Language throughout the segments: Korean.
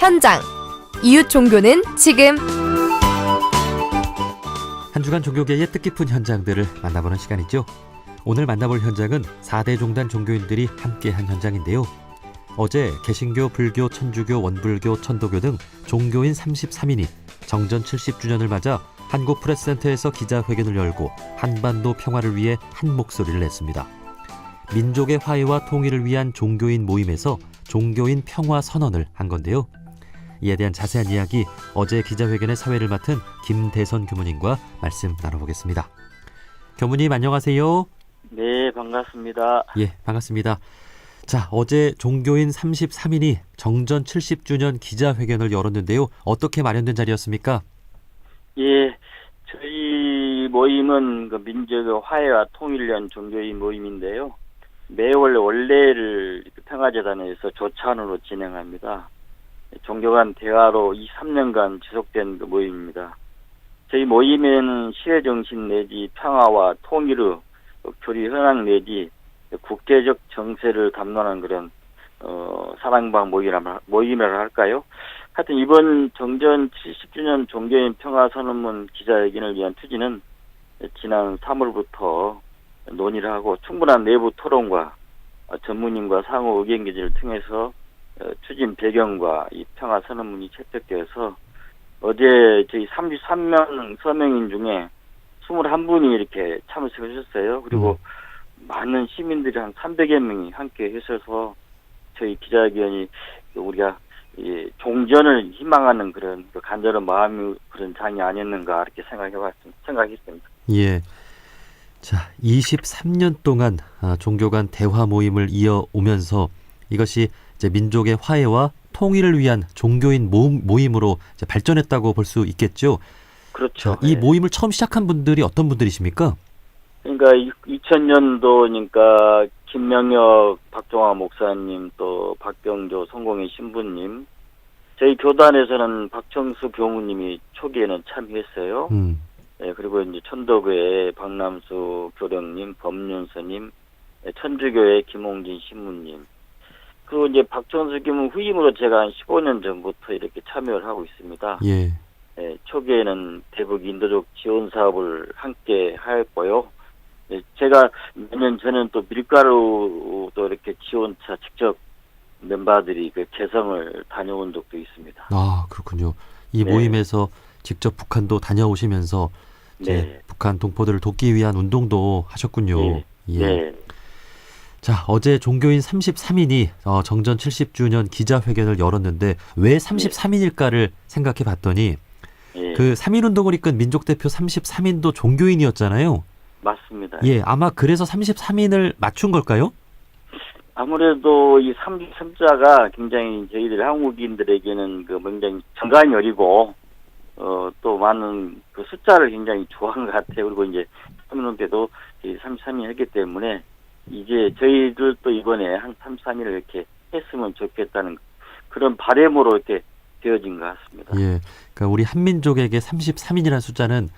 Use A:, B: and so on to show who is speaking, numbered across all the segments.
A: 현장 이웃 종교는 지금
B: 한 주간 종교계의 뜻깊은 현장들을 만나보는 시간이죠. 오늘 만나볼 현장은 4대 종단 종교인들이 함께한 현장인데요. 어제 개신교, 불교, 천주교, 원불교, 천도교 등 종교인 33인이 정전 70주년을 맞아 한국 프레스센터에서 기자회견을 열고 한반도 평화를 위해 한 목소리를 냈습니다. 민족의 화해와 통일을 위한 종교인 모임에서 종교인 평화 선언을 한 건데요. 이에 대한 자세한 이야기 어제 기자회견의 사회를 맡은 김대선 교무님과 말씀 나눠보겠습니다. 교무님 안녕하세요.
C: 네, 반갑습니다.
B: 예, 반갑습니다. 자, 어제 종교인 33인이 정전 70주년 기자회견을 열었는데요. 어떻게 마련된 자리였습니까?
C: 예, 저희 모임은 그 민족의 화해와 위한 종교인 모임인데요. 매월 원래를 평화재단에서 조찬으로 진행합니다. 종교 간 대화로 23년간 지속된 그 모임입니다. 저희 모임에는 시의 정신 내지 평화와 통일의 교리 현황 내지 국제적 정세를 담론하는 그런 어, 사랑방 모임이라 모임이라 할까요? 하여튼 이번 정전 70주년 종교인 평화 선언문 기자회견을 위한 투지는 지난 3월부터 논의를 하고 충분한 내부 토론과 전문인과 상호 의견 기지를 통해서 어, 추진 배경과 이 평화 선언문이 채택되어서 어제 저희 33명 서명인 중에 21분이 이렇게 참석하셨어요. 그리고 많은 시민들이 한 300여 명이 함께 하셔서 저희 기자회견이 우리가 이 종전을 희망하는 그런 그 간절한 마음이 그런 장이 아니었는가 이렇게 생각해 봤습니다. 생각했습니다.
B: 예. 자, 23년 동안 아, 종교 간 대화 모임을 이어오면서 이것이 이제 민족의 화해와 통일을 위한 종교인 모임, 이제 발전했다고 볼 수 있겠죠.
C: 그렇죠.
B: 자, 이
C: 네.
B: 모임을 처음 시작한 분들이 어떤 분들이십니까?
C: 그러니까 2000년도니까 김명혁 박종화 목사님 또 박경조 성공의 신부님 저희 교단에서는 박정수 교무님이 초기에는 참여했어요.
B: 음.
C: 예, 그리고 이제 천도교회 박남수 교령님, 법륜서님, 예, 천주교회 김홍진 신부님. 그리고 이제 박정수 교무 후임으로 제가 한 15년 전부터 이렇게 참여를 하고 있습니다.
B: 예.
C: 예, 초기에는 대북 인도적 지원 사업을 함께 하였고요. 예, 제가 몇 년 전에는 또 밀가루도 이렇게 지원차 직접 멤버들이 그 개성을 다녀온 적도 있습니다.
B: 아, 그렇군요. 이
C: 네.
B: 모임에서 직접 북한도 다녀오시면서 이제
C: 네.
B: 북한 동포들을 돕기 위한 운동도 하셨군요.
C: 예.
B: 예.
C: 네.
B: 자, 어제 종교인 33인이 어, 정전 70주년 기자회견을 열었는데 왜 33인일까를 생각해 봤더니
C: 예.
B: 그3.1 운동을 이끈 민족 대표 33인도 종교인이었잖아요.
C: 맞습니다.
B: 예, 아마 그래서 33인을 맞춘 걸까요?
C: 아무래도 이 33자가 굉장히 저희들 한국인들에게는 그 굉장히 정관이 어리고 어, 또 많은 그 숫자를 굉장히 좋아하는 것 같아요. 그리고 이제 서민론 때도 이 33이 했기 때문에 이제 저희들도 이번에 한 33일을 이렇게 했으면 좋겠다는 그런 바램으로 이렇게 되어진 것 같습니다.
B: 예. 그러니까 우리 한민족에게 33인이라는 숫자는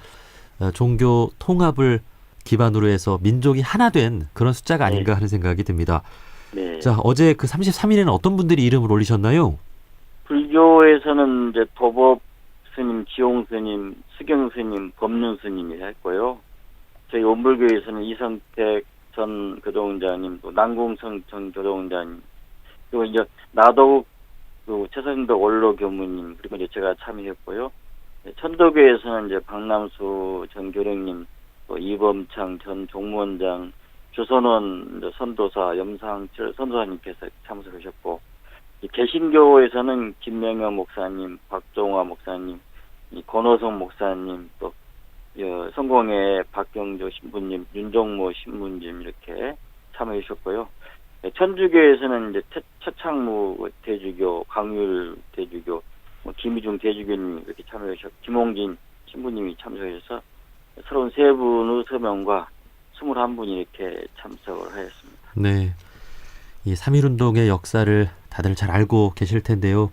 B: 어, 종교 통합을 기반으로 해서 민족이 하나 된 그런 숫자가 아닌가 하는 생각이 듭니다.
C: 네.
B: 자, 어제 그 33인에는 어떤 분들이 이름을 올리셨나요?
C: 불교에서는 이제 도법 스님, 지용 스님, 수경 스님, 법륜 스님이 했고요. 저희 원불교에서는 이성택 전 교동원장님, 또 남궁성 전 교동원장님, 그리고 이제 나도 그 최선덕 원로 교무님, 그리고 이제 제가 참여했고요. 네, 천도교에서는 이제 박남수 전 교령님, 또 이범창 전 종무원장, 조선원 선도사 염상철 선도사님께서 참석하셨고, 이 개신교에서는 김명현 목사님, 박종화 목사님, 이 권호성 목사님, 또 어, 성공의 박경조 신부님, 윤종모 신부님 이렇게 참여해 주셨고요. 네, 천주교에서는 이제 최, 최창무 대주교, 강율 대주교, 뭐 김희중 대주교님 이렇게 참여해 주셨고, 김홍진 신부님이 참석해서 서른 세 분의 서명과 21분이 이렇게 참석을 하였습니다.
B: 네. 이 3.1 운동의 역사를 다들 잘 알고 계실 텐데요.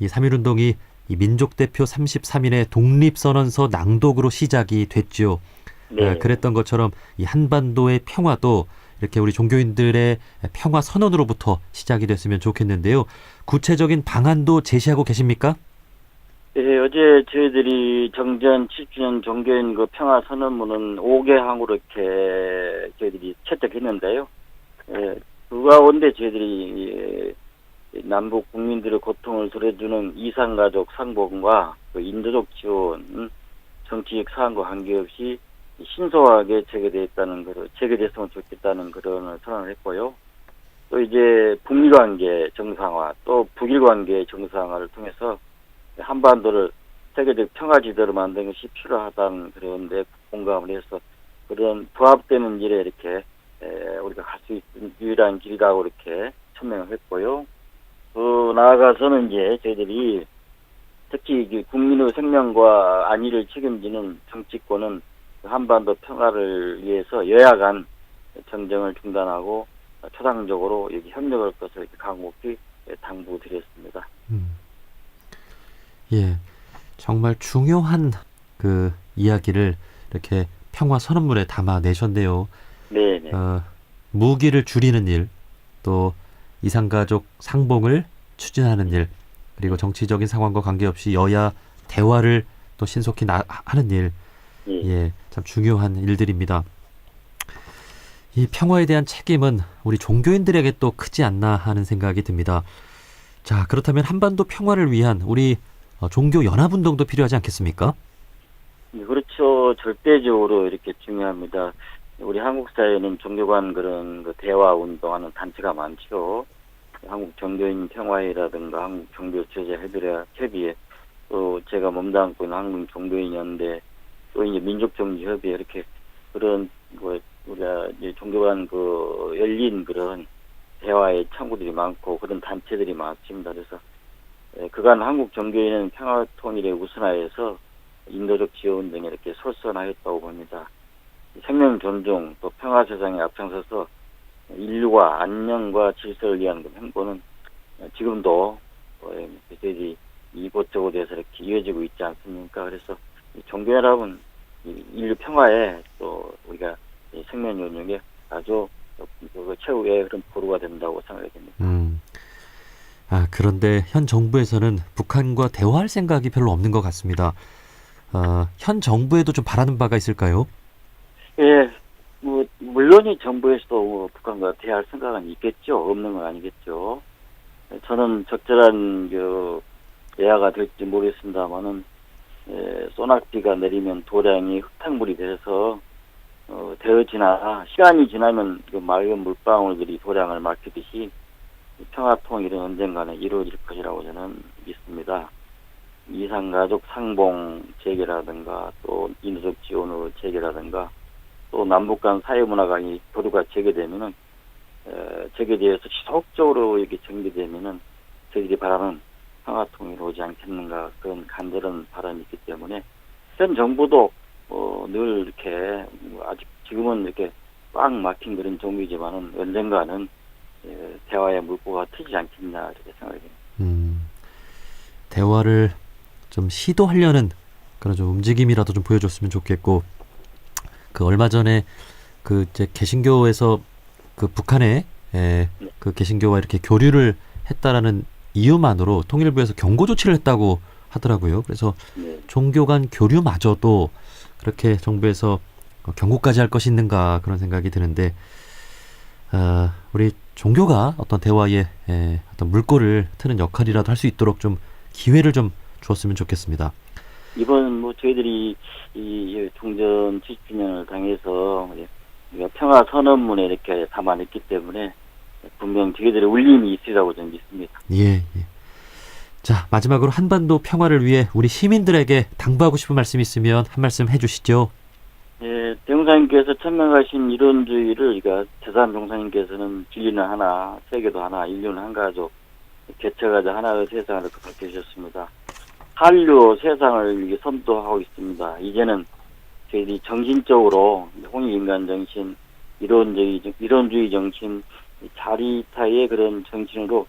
B: 이 3.1 운동이 이 민족 대표 33인의 독립 선언서 낭독으로 시작이 됐죠.
C: 네.
B: 어, 그랬던 것처럼 이 한반도의 평화도 이렇게 우리 종교인들의 평화 선언으로부터 시작이 됐으면 좋겠는데요. 구체적인 방안도 제시하고 계십니까?
C: 예, 어제 저희들이 정전 7주년 종교인 그 평화 선언문은 5개 항으로 이렇게 저희들이 채택했는데요. 예, 그 가운데 저희들이 예, 남북 국민들의 고통을 덜어주는 이산가족 상봉과 그 인도적 지원, 정치적 사안과 관계없이 신속하게 걸, 체결됐으면 좋겠다는 그런 선언을 했고요. 또 이제 북미 관계 정상화, 또 북일 관계 정상화를 통해서 한반도를 세계적 평화 지도로 만드는 것이 필요하다는 그런데 공감을 해서 그런 부합되는 일에 이렇게 에, 우리가 갈 수 있는 유일한 길이라고 이렇게 천명을 했고요. 그 나아가서는 이제 저희들이 특히 그 국민의 생명과 안위를 책임지는 정치권은 그 한반도 평화를 위해서 여야 간 정쟁을 중단하고 초당적으로 여기 협력할 것을 강곡히 당부드렸습니다.
B: 음. 예, 정말 중요한 그 이야기를 이렇게 평화 선언문에 담아내셨네요.
C: 네, 네.
B: 어, 무기를 줄이는 일, 또 이산가족 상봉을 추진하는 일, 그리고 정치적인 상황과 관계없이 여야 대화를 또 신속히 나, 하는 일,
C: 예.
B: 예, 참 중요한 일들입니다. 이 평화에 대한 책임은 우리 종교인들에게 또 크지 않나 하는 생각이 듭니다. 자, 그렇다면 한반도 평화를 위한 우리 어, 종교 연합 운동도 필요하지 않겠습니까?
C: 네, 그렇죠. 절대적으로 이렇게 중요합니다. 우리 한국 사회는 종교 간 그런 그 대화 운동하는 단체가 많죠. 한국 종교인 평화회라든가 한국 종교 제자 협의회, 또 제가 몸담고 있는 한국 종교인 연대, 또 이제 민족정치협의회 이렇게 그런 뭐 우리가 이제 종교 간 그 열린 그런 대화의 창구들이 많고 그런 단체들이 많습니다. 그래서 예, 그간 한국 종교인은 평화 통일의 우선하에서 인도적 지원 등에 이렇게 솔선하였다고 봅니다. 생명 존중 또 평화 세상에 앞장서서 인류와 안녕과 질서를 위한 그 행보는 지금도 어, 저희들이 이곳저곳에서 이렇게 이어지고 있지 않습니까? 그래서 이 종교 연합은 이 인류 평화에 또 우리가 이 생명 존중에 아주 그 최후의 그런 보루가 된다고 생각이 됩니다.
B: 음. 아, 그런데 현 정부에서는 북한과 대화할 생각이 별로 없는 것 같습니다. 어, 현 정부에도 좀 바라는 바가 있을까요?
C: 예, 뭐 물론이 정부에서도 뭐 북한과 대화할 생각은 있겠죠. 없는 건 아니겠죠. 저는 적절한 그 대화가 될지 모르겠습니다만은 예, 소낙비가 내리면 도량이 흙탕물이 돼서 어, 되어지나 시간이 지나면 그 맑은 물방울들이 도량을 막히듯이 이 평화 통일은 언젠가는 이루어질 것이라고 저는 믿습니다. 이산가족 상봉 재개라든가 또 인도적 지원으로 재개라든가 또 남북 간 사회문화가 이 교류가 재개되면은 에, 재개되어서 지속적으로 이렇게 전개되면은 저희들이 바라는 평화 통일 오지 않겠는가 그런 간절한 바람이 있기 때문에 현 정부도 어, 늘 이렇게 뭐 아직 지금은 이렇게 꽉 막힌 그런 종류지만은 언젠가는 에, 대화의 물꼬가 트지 않겠나 이렇게 생각이 됩니다.
B: 음, 대화를 좀 시도하려는 그런 좀 움직임이라도 좀 보여줬으면 좋겠고 그 얼마 전에 그 이제 개신교에서 그 북한에 에, 그 개신교와 이렇게 교류를 했다라는 이유만으로 통일부에서 경고 조치를 했다고 하더라고요. 그래서
C: 네.
B: 종교 간 교류마저도 그렇게 정부에서 어, 경고까지 할 것이 있는가 그런 생각이 드는데 아, 우리 종교가 어떤 대화에 에, 어떤 물꼬를 트는 역할이라도 할 수 있도록 좀 기회를 좀 주었으면 좋겠습니다.
C: 이번 뭐 저희들이 이 종전 70주년을 당해서 평화 선언문에 이렇게 담아냈기 때문에 분명 저희들의 울림이 있으라고 저는 믿습니다.
B: 예, 예. 자, 마지막으로 한반도 평화를 위해 우리 시민들에게 당부하고 싶은 말씀 있으면 한 말씀 해주시죠.
C: 예, 대웅사님께서 천명하신 이론주의를 그러니까 재산 종사님께서는 진리는 하나, 세계도 하나, 인류는 한 가족, 개척하자 하나의 세상을 이렇게 밝혀주셨습니다. 한류 세상을 선도하고 있습니다. 이제는 저희들이 정신적으로 홍익인간 정신, 이론주의, 이론주의 정신, 자리타의 그런 정신으로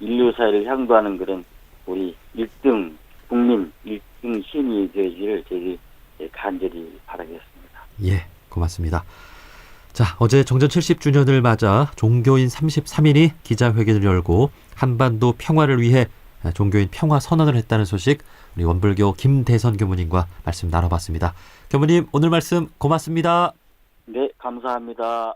C: 인류 사회를 향도하는 그런 우리 1등 국민, 1등 시민이 되기를 저희 간절히 바라겠습니다.
B: 예, 고맙습니다. 자, 어제 정전 70주년을 맞아 종교인 33인이 기자회견을 열고 한반도 평화를 위해 종교인 평화 선언을 했다는 소식 우리 원불교 김대선 교무님과 말씀 나눠봤습니다. 교무님 오늘 말씀 고맙습니다.
C: 네, 감사합니다.